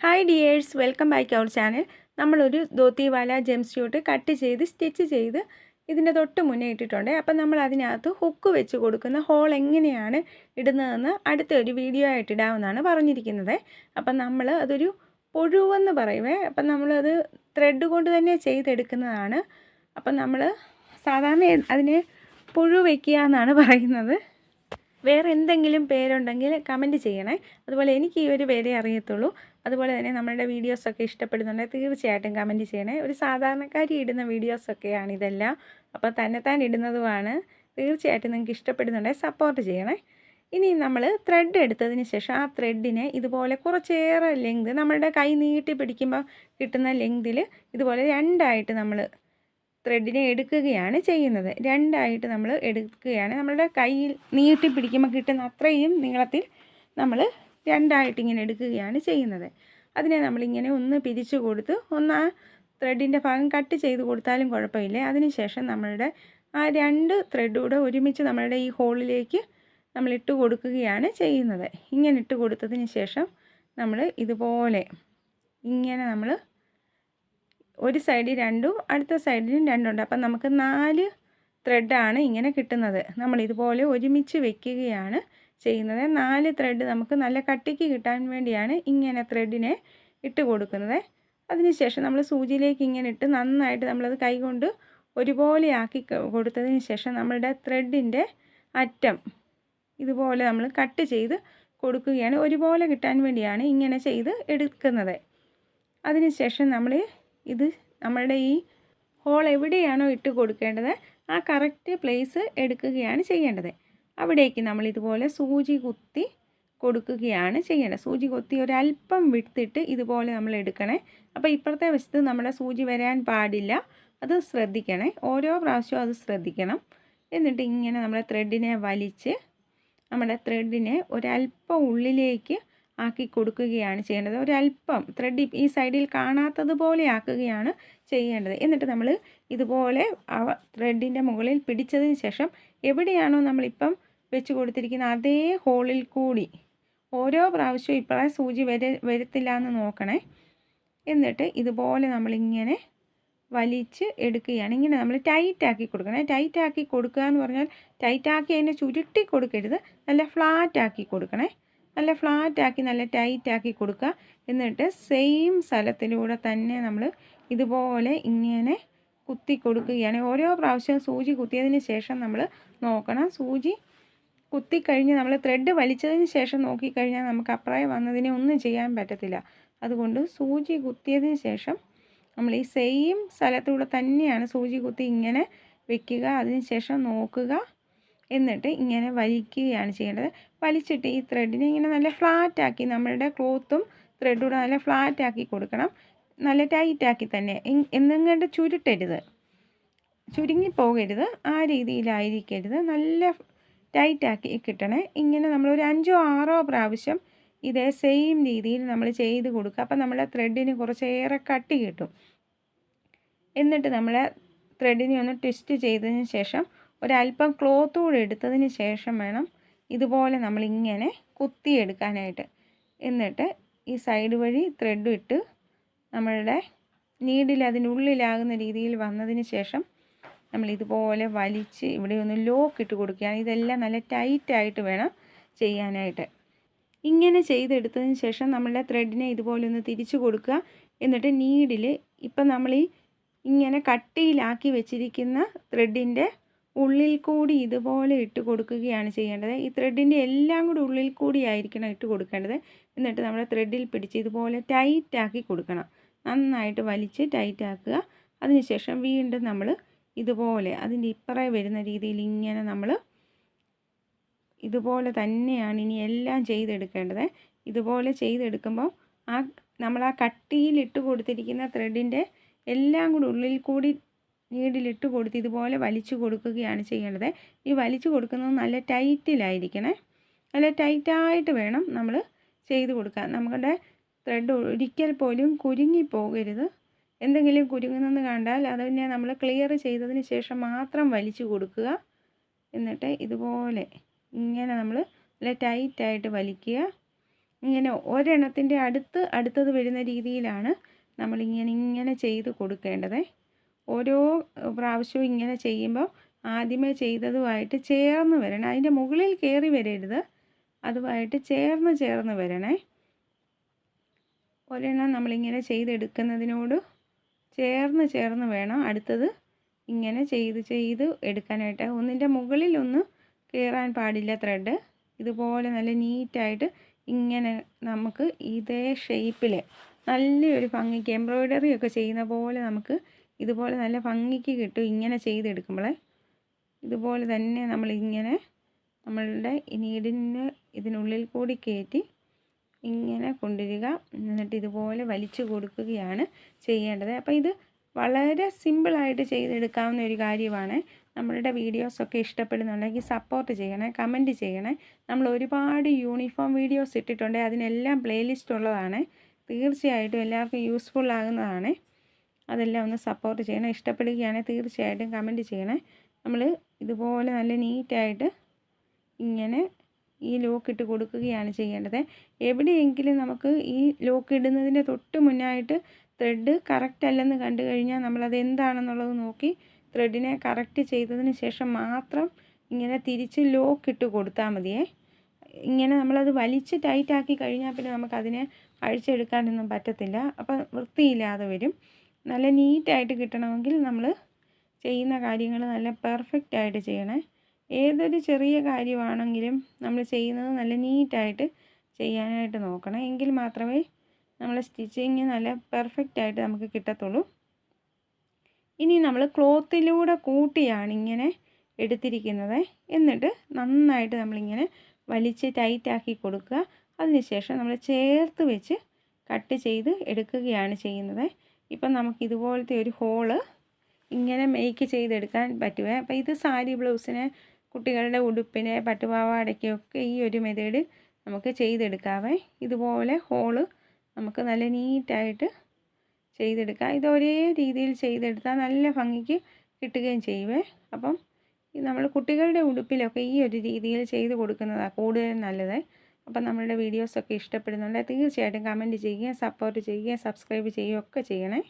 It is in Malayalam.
Hi dears welcome back our channel നമ്മളൊരു ധോത്തിവാല ജെം സ്യൂട്ട് കട്ട് ചെയ്ത് സ്റ്റിച്ച് ചെയ്ത് ഇതിന്റെ തൊട്ട് മുന്നേ ഇട്ടിട്ടുണ്ട്. അപ്പം നമ്മൾ അതിനകത്ത് ഹുക്ക് വെച്ച് കൊടുക്കുന്ന ഹോൾ എങ്ങനെയാണ് ഇടുന്നതെന്ന് അടുത്ത ഒരു വീഡിയോ ആയിട്ട് ഇടാമെന്നാണ് പറഞ്ഞിരിക്കുന്നത്. അപ്പം നമ്മൾ അതൊരു പുഴുവെന്ന് പറയുവേ. അപ്പം നമ്മളത് ത്രെഡ് കൊണ്ട് തന്നെ ചെയ്തെടുക്കുന്നതാണ്. അപ്പം നമ്മൾ സാധാരണ അതിനെ പുഴു വയ്ക്കുക എന്നാണ് പറയുന്നത്. വേറെ എന്തെങ്കിലും പേരുണ്ടെങ്കിൽ കമന്റ് ചെയ്യണേ. അതുപോലെ എനിക്ക് ഈ ഒരു പേരേ അറിയത്തുള്ളൂ. അതുപോലെ തന്നെ നമ്മളുടെ വീഡിയോസൊക്കെ ഇഷ്ടപ്പെടുന്നുണ്ടെങ്കിൽ തീർച്ചയായിട്ടും കമന്റ് ചെയ്യണേ. ഒരു സാധാരണക്കാരി ഇടുന്ന വീഡിയോസൊക്കെയാണ് ഇതെല്ലാം. അപ്പോൾ തന്നെത്താൻ ഇടുന്നതുമാണ്. തീർച്ചയായിട്ടും നിങ്ങൾക്ക് ഇഷ്ടപ്പെടുന്നുണ്ടെങ്കിൽ സപ്പോർട്ട് ചെയ്യണേ. ഇനി നമ്മൾ ത്രെഡ് എടുത്തതിന് ശേഷം ആ ത്രെഡിനെ ഇതുപോലെ കുറച്ചേറെ ലെങ്ത് നമ്മളുടെ കൈ നീട്ടി പിടിക്കുമ്പോൾ കിട്ടുന്ന ലെങ്തിൽ ഇതുപോലെ രണ്ടായിട്ട് നമ്മൾ ത്രെഡിനെ എടുക്കുകയാണ് ചെയ്യുന്നത്. രണ്ടായിട്ട് നമ്മൾ എടുക്കുകയാണ്. നമ്മളുടെ കയ്യിൽ നീട്ടി പിടിക്കുമ്പോൾ കിട്ടുന്ന അത്രയും നീളത്തിൽ നമ്മൾ രണ്ടായിട്ട് ഇങ്ങനെ എടുക്കുകയാണ് ചെയ്യുന്നത്. അതിനെ നമ്മളിങ്ങനെ ഒന്ന് പിരിച്ചു കൊടുത്ത് ഒന്ന് ആ ത്രെഡിന്റെ ഭാഗം കട്ട് ചെയ്ത് കൊടുത്താലും കുഴപ്പമില്ല. അതിനുശേഷം നമ്മളുടെ ആ രണ്ട് ത്രെഡൂടെ ഒരുമിച്ച് നമ്മളുടെ ഈ ഹോളിലേക്ക് നമ്മൾ ഇട്ട് കൊടുക്കുകയാണ് ചെയ്യുന്നത്. ഇങ്ങനെ ഇട്ട് കൊടുത്തതിന് ശേഷം നമ്മൾ ഇതുപോലെ ഇങ്ങനെ നമ്മൾ ഒരു സൈഡിൽ രണ്ടും അടുത്ത സൈഡിലും രണ്ടുണ്ട്. അപ്പം നമുക്ക് നാല് ത്രെഡാണ് ഇങ്ങനെ കിട്ടുന്നത്. നമ്മൾ ഇതുപോലെ ഒരുമിച്ച് വെക്കുകയാണ് ചെയ്യുന്നത്. നാല് ത്രെഡ് നമുക്ക് നല്ല കട്ടിക്ക് കിട്ടാൻ വേണ്ടിയാണ് ഇങ്ങനെ ത്രെഡിനെ ഇട്ട് കൊടുക്കുന്നത്. അതിനുശേഷം നമ്മൾ സൂചിയിലേക്ക് ഇങ്ങനെ ഇട്ട് നന്നായിട്ട് നമ്മളത് കൈകൊണ്ട് ഒരുപോലെ ആക്കി കൊടുത്തതിന് ശേഷം നമ്മളുടെ ത്രെഡിന്റെ അറ്റം ഇതുപോലെ നമ്മൾ കട്ട് ചെയ്ത് കൊടുക്കുകയാണ്. ഒരുപോലെ കിട്ടാൻ വേണ്ടിയാണ് ഇങ്ങനെ ചെയ്ത് എടുക്കുന്നത്. അതിനുശേഷം നമ്മൾ ഇത് നമ്മളുടെ ഈ ഹോൾ എവിടെയാണോ ഇട്ട് കൊടുക്കേണ്ടത് ആ കറക്റ്റ് പ്ലേസ് എടുക്കുകയാണ് ചെയ്യേണ്ടത്. അവിടേക്ക് നമ്മൾ ഇതുപോലെ സൂചി കുത്തി കൊടുക്കുകയാണ് ചെയ്യേണ്ടത്. സൂചി കുത്തി ഒരല്പം വിട്ടിട്ട് ഇതുപോലെ നമ്മൾ എടുക്കണേ. അപ്പോൾ ഇപ്പുറത്തെ വശത്ത് നമ്മുടെ സൂചി വരാൻ പാടില്ല. അത് ശ്രദ്ധിക്കണേ. ഓരോ പ്രാവശ്യവും അത് ശ്രദ്ധിക്കണം. എന്നിട്ട് ഇങ്ങനെ നമ്മുടെ ത്രെഡിനെ വലിച്ച് നമ്മുടെ ത്രെഡിനെ ഒരല്പം ഉള്ളിലേക്ക് ആക്കി കൊടുക്കുകയാണ് ചെയ്യേണ്ടത്. ഒരല്പം ത്രെഡ് ഈ സൈഡിൽ കാണാത്തതുപോലെ ആക്കുകയാണ് ചെയ്യേണ്ടത്. എന്നിട്ട് നമ്മൾ ഇതുപോലെ ത്രെഡിന്റെ മുകളിൽ പിടിച്ചതിന് ശേഷം എവിടെയാണോ നമ്മളിപ്പം വെച്ച് കൊടുത്തിരിക്കുന്ന അതേ ഹോളിൽ കൂടി ഓരോ പ്രാവശ്യവും ഇപ്പോഴേ സൂചി വര വരത്തില്ല എന്ന് നോക്കണേ. എന്നിട്ട് ഇതുപോലെ നമ്മളിങ്ങനെ വലിച്ച് എടുക്കുകയാണ്. ഇങ്ങനെ നമ്മൾ ടൈറ്റാക്കി കൊടുക്കണേ. ടൈറ്റാക്കി കൊടുക്കുക എന്ന് പറഞ്ഞാൽ ടൈറ്റാക്കി അതിനെ ചുരുട്ടി കൊടുക്കരുത്. നല്ല ഫ്ലാറ്റാക്കി കൊടുക്കണേ. നല്ല ഫ്ലാറ്റാക്കി നല്ല ടൈറ്റാക്കി കൊടുക്കുക എന്നിട്ട് സെയിം സ്ഥലത്തിലൂടെ തന്നെ നമ്മൾ ഇതുപോലെ ഇങ്ങനെ കുത്തി കൊടുക്കുകയാണ്. ഓരോ പ്രാവശ്യം സൂചി കുത്തിയതിന് ശേഷം നമ്മൾ നോക്കണം. സൂചി കുത്തിക്കഴിഞ്ഞ് നമ്മൾ ത്രെഡ് വലിച്ചതിന് ശേഷം നോക്കിക്കഴിഞ്ഞാൽ നമുക്ക് അപ്രായം വന്നതിനെ ഒന്നും ചെയ്യാൻ പറ്റത്തില്ല. അതുകൊണ്ട് സൂചി കുത്തിയതിന് ശേഷം നമ്മൾ ഈ സെയിം സ്ഥലത്തൂടെ തന്നെയാണ് സൂചി കുത്തി ഇങ്ങനെ വെക്കുക. അതിന് ശേഷം നോക്കുക. എന്നിട്ട് ഇങ്ങനെ വലിക്കുകയാണ് ചെയ്യേണ്ടത്. വലിച്ചിട്ട് ഈ ത്രെഡിനെ ഇങ്ങനെ നല്ല ഫ്ലാറ്റാക്കി നമ്മളുടെ ക്ലോത്തും ത്രെഡൂടെ നല്ല ഫ്ലാറ്റാക്കി കൊടുക്കണം. നല്ല ടൈറ്റാക്കി തന്നെ. എന്നെങ്ങാണ്ട് ചുരുട്ടരുത്. ചുരുങ്ങി പോകരുത് ആ രീതിയിലായിരിക്കരുത്. നല്ല ടൈറ്റാക്കി കിട്ടണേ. ഇങ്ങനെ നമ്മളൊരു അഞ്ചോ ആറോ പ്രാവശ്യം ഇതേ സെയിം രീതിയിൽ നമ്മൾ ചെയ്ത് കൊടുക്കുക. അപ്പം നമ്മളെ ത്രെഡിന് കുറച്ചേറെ കട്ടി കിട്ടും. എന്നിട്ട് നമ്മൾ ത്രെഡിനെ ഒന്ന് ട്വിസ്റ്റ് ചെയ്തതിന് ശേഷം ഒരല്പം ക്ലോത്ത് കൂടി എടുത്തതിന് ശേഷം വേണം ഇതുപോലെ നമ്മളിങ്ങനെ കുത്തിയെടുക്കാനായിട്ട് എന്നിട്ട് ഈ സൈഡ് വഴി ത്രെഡ് ഇട്ട് നമ്മളുടെ നീഡിൽ അതിനുള്ളിലാകുന്ന രീതിയിൽ വന്നതിന് ശേഷം നമ്മൾ ഇതുപോലെ വലിച്ച് ഇവിടെ ഒന്ന് ലോക്ക് ഇട്ട് കൊടുക്കുകയാണ്. ഇതെല്ലാം നല്ല ടൈറ്റായിട്ട് വേണം ചെയ്യാനായിട്ട്. ഇങ്ങനെ ചെയ്തെടുത്തതിന് ശേഷം നമ്മളുടെ ത്രെഡിനെ ഇതുപോലെ ഒന്ന് തിരിച്ചു കൊടുക്കുക. എന്നിട്ട് നീഡിൽ ഇപ്പം നമ്മൾ ഈ ഇങ്ങനെ കട്ടിയിലാക്കി വെച്ചിരിക്കുന്ന ത്രെഡിന്റെ ഉള്ളിൽ കൂടി ഇതുപോലെ ഇട്ട് കൊടുക്കുകയാണ് ചെയ്യേണ്ടത്. ഈ ത്രെഡിന്റെ എല്ലാം കൂടി ഉള്ളിൽ കൂടി ആയിരിക്കണം ഇട്ട് കൊടുക്കേണ്ടത്. എന്നിട്ട് നമ്മുടെ ത്രെഡിൽ പിടിച്ച് ഇതുപോലെ ടൈറ്റാക്കി കൊടുക്കണം. നന്നായിട്ട് വലിച്ച് ടൈറ്റാക്കുക അതിനുശേഷം വീണ്ടും നമ്മൾ ഇതുപോലെ അതിന്റെ ഇപ്പറേ വരുന്ന രീതിയിൽ ഇങ്ങനെ നമ്മൾ ഇതുപോലെ തന്നെയാണ് ഇനി എല്ലാം ചെയ്തെടുക്കേണ്ടത്. ഇതുപോലെ ചെയ്തെടുക്കുമ്പോൾ ആ നമ്മൾ ആ കട്ടിയിൽ ഇട്ട് കൊടുത്തിരിക്കുന്ന ത്രെഡിന്റെ എല്ലാം കൂടി ഉള്ളിൽ കൂടി നീഡിലിട്ട് കൊടുത്ത് ഇതുപോലെ വലിച്ചു കൊടുക്കുകയാണ് ചെയ്യേണ്ടത്. ഈ വലിച്ചു കൊടുക്കുന്നത് നല്ല ടൈറ്റിലായിരിക്കണേ. നല്ല ടൈറ്റായിട്ട് വേണം നമ്മൾ ചെയ്ത് കൊടുക്കാൻ. നമ്മുടെ ത്രെഡ് ഒരിക്കൽ പോലും കുരുങ്ങി പോകരുത്. എന്തെങ്കിലും കുരുങ്ങുന്നെന്ന് കണ്ടാൽ അതിനെ നമ്മൾ ക്ലിയർ ചെയ്തതിന് ശേഷം മാത്രം വലിച്ചു കൊടുക്കുക. എന്നിട്ട് ഇതുപോലെ ഇങ്ങനെ നമ്മൾ നല്ല ടൈറ്റായിട്ട് വലിക്കുക. ഇങ്ങനെ ഒരെണ്ണത്തിന്റെ അടുത്ത് അടുത്തത് വരുന്ന രീതിയിലാണ് നമ്മളിങ്ങനെ ഇങ്ങനെ ചെയ്ത് കൊടുക്കേണ്ടത്. ഓരോ പ്രാവശ്യവും ഇങ്ങനെ ചെയ്യുമ്പോൾ ആദ്യമേ ചെയ്തതുമായിട്ട് ചേർന്ന് വരണം. അതിന്റെ മുകളിൽ കയറി വരരുത്. അതുമായിട്ട് ചേർന്ന് ചേർന്ന് വരണേ. ഒരെണ്ണം നമ്മളിങ്ങനെ ചെയ്തെടുക്കുന്നതിനോട് ചേർന്ന് ചേർന്ന് വേണം അടുത്തത് ഇങ്ങനെ ചെയ്ത് ചെയ്ത് എടുക്കാനായിട്ട്. ഒന്നിന്റെ മുകളിൽ ഒന്ന് കയറാൻ പാടില്ല ത്രെഡ്. ഇതുപോലെ നല്ല നീറ്റായിട്ട് ഇങ്ങനെ നമുക്ക് ഇതേ ഷേപ്പിൽ നല്ലൊരു ഭംഗിക്ക് എംബ്രോയ്ഡറി ഒക്കെ ചെയ്യുന്ന പോലെ നമുക്ക് ഇതുപോലെ നല്ല ഭംഗിക്ക് കിട്ടും ഇങ്ങനെ ചെയ്തെടുക്കുമ്പോൾ ഇതുപോലെ തന്നെ നമ്മളിങ്ങനെ നമ്മളുടെ നീടിന് ഇതിനുള്ളിൽ കൂടി കയറ്റി ഇങ്ങനെ കൊണ്ടുവരിക. എന്നിട്ട് ഇതുപോലെ വലിച്ചു കൊടുക്കുകയാണ് ചെയ്യേണ്ടത്. അപ്പോൾ ഇത് വളരെ സിമ്പിളായിട്ട് ചെയ്തെടുക്കാവുന്ന ഒരു കാര്യമാണ്. നമ്മളുടെ വീഡിയോസൊക്കെ ഇഷ്ടപ്പെടുന്നുണ്ടെങ്കിൽ സപ്പോർട്ട് ചെയ്യണേ കമന്റ് ചെയ്യണേ. നമ്മൾ ഒരുപാട് യൂണിഫോം വീഡിയോസ് ഇട്ടിട്ടുണ്ട്. അതിനെല്ലാം പ്ലേലിസ്റ്റ് ഉള്ളതാണ്. തീർച്ചയായിട്ടും എല്ലാവർക്കും യൂസ്ഫുൾ ആകുന്നതാണ്. അതെല്ലാം ഒന്ന് സപ്പോർട്ട് ചെയ്യണം. ഇഷ്ടപ്പെടുകയാണെങ്കിൽ തീർച്ചയായിട്ടും കമന്റ് ചെയ്യണേ. നമ്മൾ ഇതുപോലെ നല്ല നീറ്റായിട്ട് ഇങ്ങനെ ഈ ലോക്ക് ഇട്ട് കൊടുക്കുകയാണ് ചെയ്യേണ്ടത്. എവിടെയെങ്കിലും നമുക്ക് ഈ ലോക്ക് ഇടുന്നതിന്റെ തൊട്ട് മുന്നായിട്ട് ത്രെഡ് കറക്റ്റ് അല്ലെന്ന് കണ്ടു കഴിഞ്ഞാൽ നമ്മളത് എന്താണെന്നുള്ളത് നോക്കി ത്രെഡിനെ കറക്റ്റ് ചെയ്തതിന് ശേഷം മാത്രം ഇങ്ങനെ തിരിച്ച് ലോക്ക് ഇട്ട് കൊടുത്താൽ മതിയേ. ഇങ്ങനെ നമ്മളത് വലിച്ച് ടൈറ്റാക്കി കഴിഞ്ഞാൽ പിന്നെ നമുക്കതിനെ അഴിച്ചെടുക്കാനൊന്നും പറ്റത്തില്ല. അപ്പം വൃത്തിയില്ലാതെ വരും. നല്ല നീറ്റായിട്ട് കിട്ടണമെങ്കിൽ നമ്മൾ ചെയ്യുന്ന കാര്യങ്ങൾ നല്ല പെർഫെക്റ്റ് ആയിട്ട് ചെയ്യണേ. ഏതൊരു ചെറിയ കാര്യമാണെങ്കിലും നമ്മൾ ചെയ്യുന്നത് നല്ല നീറ്റായിട്ട് ചെയ്യാനായിട്ട് നോക്കണം. എങ്കിൽ മാത്രമേ നമ്മൾ സ്റ്റിച്ചിങ് നല്ല പെർഫെക്റ്റ് ആയിട്ട് നമുക്ക് കിട്ടത്തുള്ളൂ. ഇനി നമ്മൾ ക്ലോത്തിലൂടെ കൂട്ടിയാണ് ഇങ്ങനെ എടുത്തിരിക്കുന്നത്. എന്നിട്ട് നന്നായിട്ട് നമ്മളിങ്ങനെ വലിച്ച് ടൈറ്റാക്കി കൊടുക്കുക. അതിനുശേഷം നമ്മൾ ചേർത്ത് വെച്ച് കട്ട് ചെയ്ത് എടുക്കുകയാണ് ചെയ്യുന്നത്. ഇപ്പം നമുക്ക് ഇതുപോലത്തെ ഒരു ഹോൾ ഇങ്ങനെ മേക്ക് ചെയ്തെടുക്കാൻ പറ്റുമേ അപ്പോൾ ഇത് സാരി ബ്ലൗസിന് കുട്ടികളുടെ ഉടുപ്പിന് പട്ടുപാവാടയ്ക്കൊക്കെ ഈ ഒരു മെതേഡ് നമുക്ക് ചെയ്തെടുക്കാവേ. ഇതുപോലെ ഹോൾ നമുക്ക് നല്ല നീറ്റായിട്ട് ചെയ്തെടുക്കാം. ഇത് ഒരേ രീതിയിൽ ചെയ്തെടുത്താൽ നല്ല ഭംഗിക്ക് കിട്ടുകയും ചെയ്യുവേ അപ്പം നമ്മൾ കുട്ടികളുടെ ഉടുപ്പിലൊക്കെ ഈ ഒരു രീതിയിൽ ചെയ്ത് കൊടുക്കുന്നതാണ് കൂടുതൽ നല്ലത്. അപ്പം നമ്മളുടെ വീഡിയോസൊക്കെ ഇഷ്ടപ്പെടുന്നുണ്ടെങ്കിൽ തീർച്ചയായിട്ടും കമന്റ് ചെയ്യുകയും സപ്പോർട്ട് ചെയ്യുകയും സബ്സ്ക്രൈബ് ചെയ്യുകയും ഒക്കെ ചെയ്യണേ.